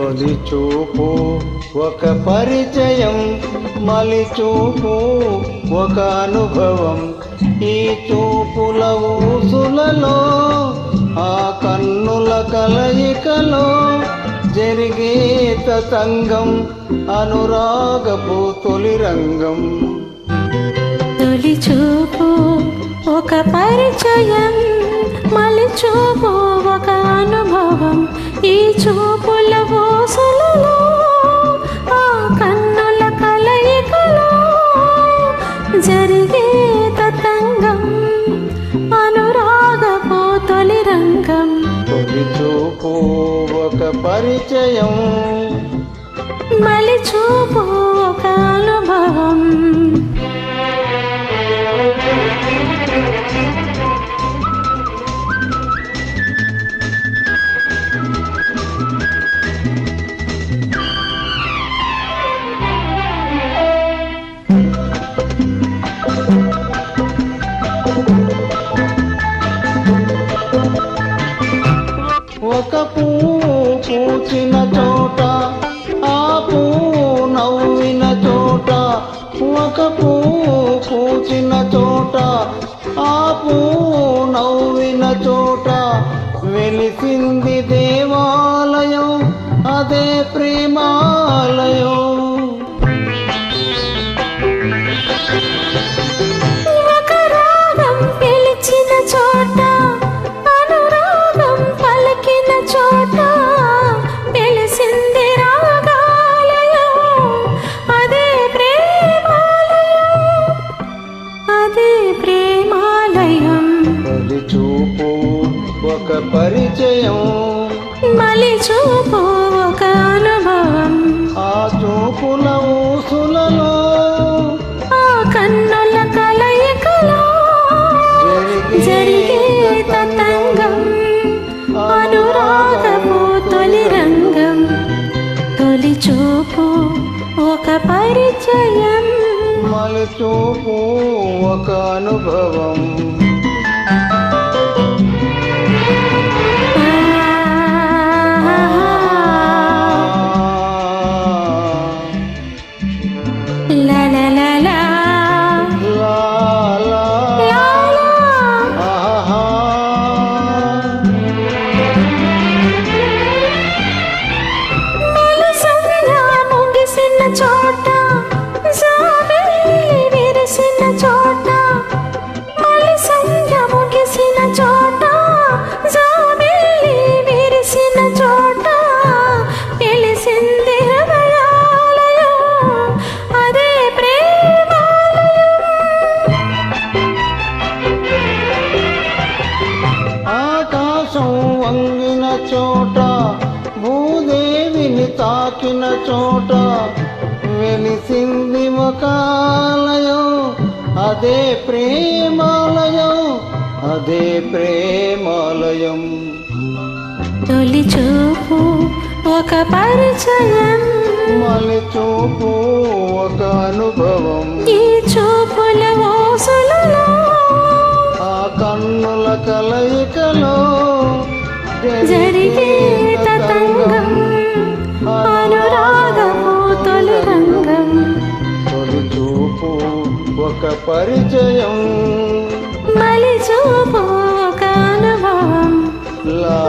తొలి చూపు ఒక పరిచయం మలి చూపు ఒక అనుభవం. ఈ చూపుల ఊసులలో ఆ కన్నుల కలయికలో జరిగే తతంగం అనురాగపు తొలి రంగం. తొలి చూపు ఒక పరిచయం మలి చూపు ఒక అనుభవం. ఈ చూపు చూపు ఒక పరిచయం. మలి చూపు ఒక అనుభవం. పూచిన చోట ఆ పువ్వు నవ్విన చోట ఒక పువ్వు పూచిన చోట ఆ పువ్వు నవ్విన చోట. వెలిసింది దేవాలయం అదే ప్రేమ చూపు ఒక అనుభవం. ఆ చూపుల ఊసులలో ఆ కన్నుల కలయికలో జరిగే తతంగం. అనురాగపు తొలి రంగం. తొలి చూపు ఒక పరిచయం. మలి చూపు ఒక అనుభవం. ఆకాశం వంగిన చోట భూదేవిని తాకిన చోట వెలిసింది ఒక ఆలయం అదే ప్రేమాలయం అదే ప్రేమాలయం. తొలి చూపు ఒక పరిచయం. మలి చూపు ఒక అనుభవం. ఈ చూపుల కలయికలో జరిగే తతంగం అనురాగము తొలి రంగం. తొలి చూపు ఒక పరిచయం. మలి చూపు ఒక అనుభవం. లా